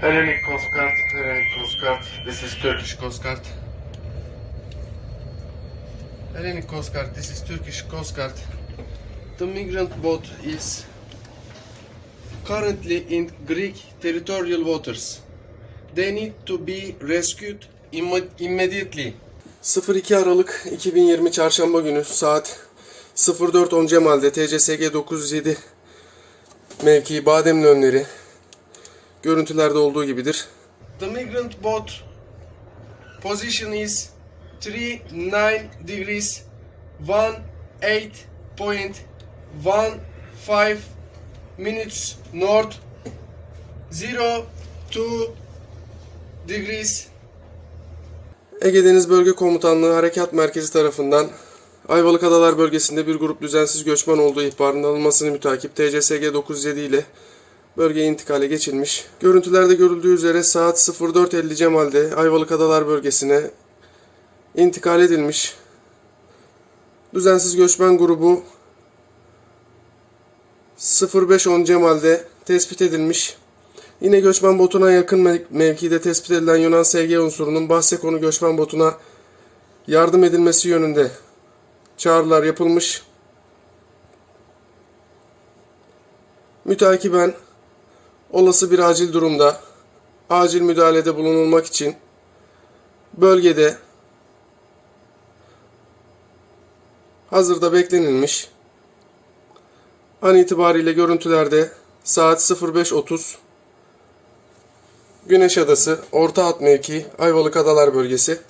Hellenic Coast Guard, Hellenic Coast Guard. This is Turkish Coast Guard. Hellenic Coast Guard, this is Turkish Coast Guard. The migrant boat is currently in Greek territorial waters. They need to be rescued imme- immediately. 02 Aralık 2020 Çarşamba günü saat 04.10 Cemal'de TCSG 907 mevkii Bademli önleri görüntülerde olduğu gibidir. The migrant boat position is 39 degrees 18.15 minutes north 02 degrees Ege Deniz Bölge Komutanlığı Harekat Merkezi tarafından Ayvalık Adalar bölgesinde bir grup düzensiz göçmen olduğu ihbarının alınmasını mütakip TCSG 907 ile bölgeye intikale geçilmiş. Görüntülerde görüldüğü üzere saat 04.50 Cemal'de Ayvalık Adalar bölgesine intikal edilmiş. Düzensiz göçmen grubu 0510 Cemal'de tespit edilmiş. Yine göçmen botuna yakın mev- mevkide tespit edilen Yunan SG unsurunun bahse konu göçmen botuna yardım edilmesi yönünde çağrılar yapılmış. Mütakiben olası bir acil durumda acil müdahalede bulunulmak için bölgede hazırda beklenilmiş. An itibariyle görüntülerde saat 05.30 Güneş Adası, Orta Hat mevki, Ayvalık Adalar bölgesi.